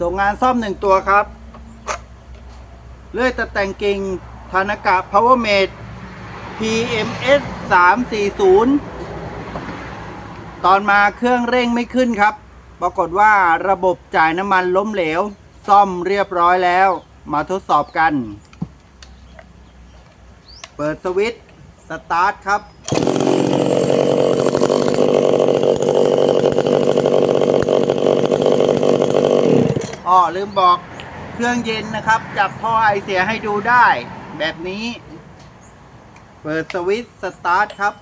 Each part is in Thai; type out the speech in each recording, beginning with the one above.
ส่งงานซ่อมหนึ่งตัวครับ เลื่อยตัดแต่งกิ่งธานากะ Power Mate PMS 340 ตอนมาเครื่องเร่งไม่ขึ้นครับ ปรากฏว่าระบบจ่ายน้ำมันล้มเหลว ซ่อมเรียบร้อยแล้ว มาทดสอบกัน เปิดสวิตช์สตาร์ทครับ ลืมบอกเครื่องเย็นนะครับ จับท่อไอเสียให้ดูได้ แบบนี้ เปิดสวิตช์สตาร์ทครับ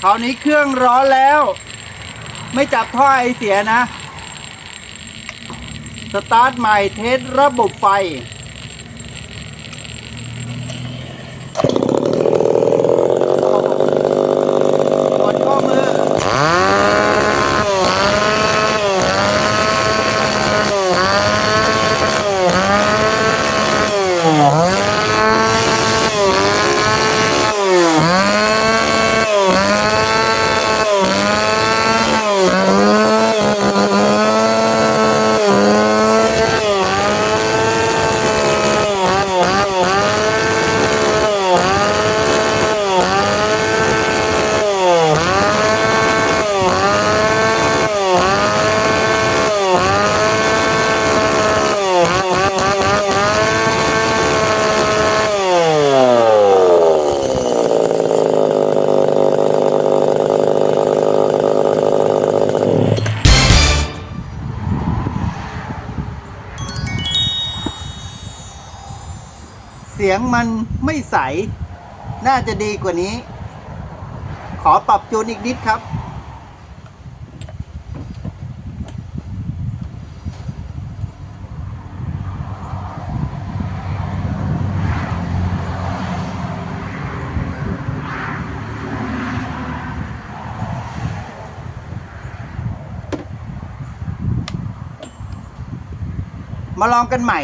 คราวนี้เครื่องร้อนแล้ว ไม่จับท่อไอเสียนะ สตาร์ทใหม่เทสระบบไฟ เสียงมันไม่ใส น่าจะดีกว่านี้ ขอปรับจูนอีกนิดครับ มาลองกันใหม่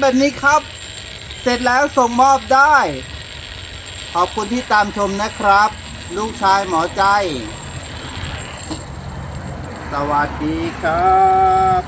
แบบนี้ครับ เสร็จแล้วส่งมอบได้ ขอบคุณที่ตามชมนะครับ ลูกชายหมอใจ สวัสดีครับ